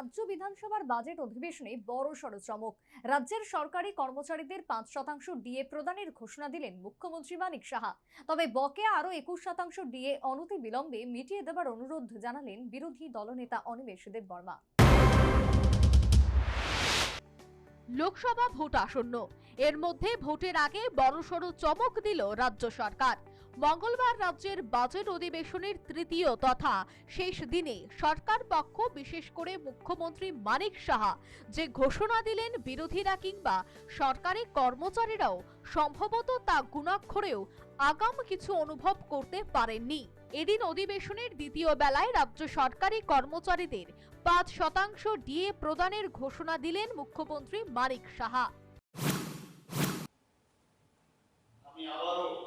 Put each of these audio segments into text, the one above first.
রাজ্য বিধানসভার বাজেট অধিবেশনে বড়সড় চমক। রাজ্যের সরকারি কর্মচারীদের পাঁচ শতাংশ ডিএ প্রদানের ঘোষণা দিলেন মুখ্যমন্ত্রী মানিক সাহা। তবে বকেয়া আরও একুশ শতাংশ ডিএ অনতি বিলম্বে মিটিয়ে দেবার অনুরোধ জানালেন বিরোধী দলনেতা অনিমেষ দেববর্মা। লোকসভা ভোট আসন্ন। এর মধ্যে ভোটের আগে বড়সড় চমক দিল রাজ্য সরকার। মঙ্গলবার রাজ্যের বাজেট অধিবেশনের তৃতীয় তথা শেষ দিনে সরকার পক্ষ, বিশেষ করে মুখ্যমন্ত্রী মানিক সাহা, যে ঘোষণা দিলেন বিরোধীরা কিংবা সরকারি কর্মচারীরাও, সম্ভবত তা গুণাক্ষরেও আগাম কিছু অনুভব করতে পারেননি। এদিন অধিবেশনের দ্বিতীয় বেলায় রাজ্য সরকারি কর্মচারীদের পাঁচ শতাংশ ডিএ প্রদানের ঘোষণা দিলেন মুখ্যমন্ত্রী মানিক সাহা। আমি আবারও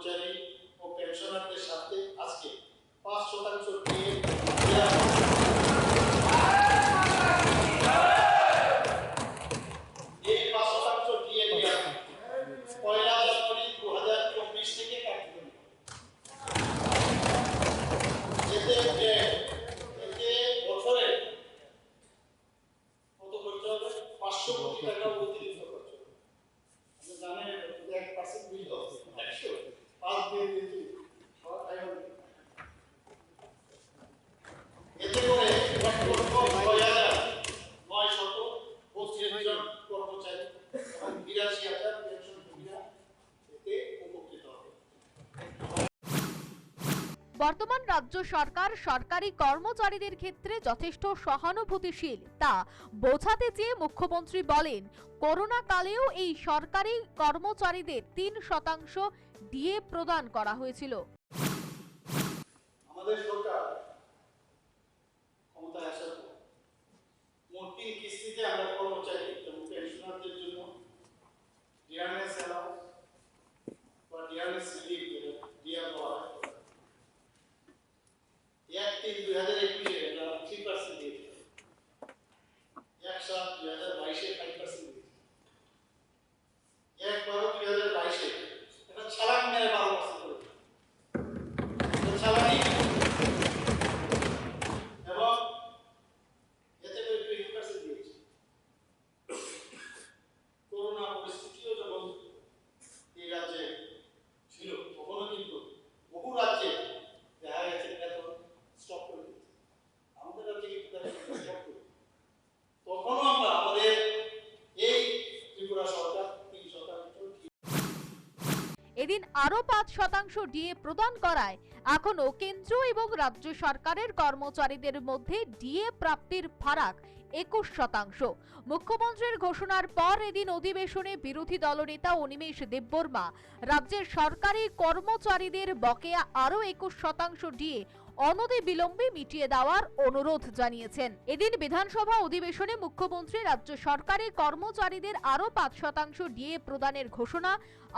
কর্মচারী ও পেনশনারদের সাথে আজকে পাঁচ শতাংশ বর্তমান রাজ্য সরকার সরকারি কর্মচারীদের ক্ষেত্রে যথেষ্ট সহানুভূতিশীল। তা বোঝাতে চেয়ে মুখ্যমন্ত্রী বলেন করোনা কালেও এই সরকারি কর্মচারীদের তিন শতাংশ ডিএ প্রদান করা হয়েছিল। আমাদের সরকার কর্মচারী জন্য এদিন আরও পাঁচ শতাংশ ডিএ প্রদান করায় এখনও কেন্দ্র এবং রাজ্য সরকারের কর্মচারীদের মধ্যে ডিএ প্রাপ্তির ফারাক একুশ শতাংশ। মুখ্যমন্ত্রীর ঘোষণার পর এদিন অধিবেশনে বিরোধী দলনেতা অনিমেষ দেববর্মা রাজ্যের সরকারি কর্মচারীদের বকেয়া আরও একুশ শতাংশ ডিএ অনতি বিলম্বে মিটিয়ে দেওয়ার অনুরোধ জানিয়েছেন। এদিন বিধানসভা অধিবেশনে মুখ্যমন্ত্রী রাজ্য সরকারি কর্মচারীদের আরও পাঁচ শতাংশ ডিএ প্রদানের ঘোষণা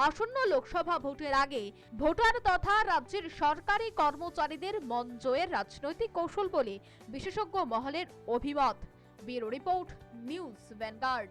আসন্ন লোকসভা ভোটের আগে ভোটার তথা রাজ্যের সরকারি কর্মচারীদের মন জয়ের রাজনৈতিক কৌশল বলে বিশেষজ্ঞ মহলের অভিমত। Bureau report news Vanguard.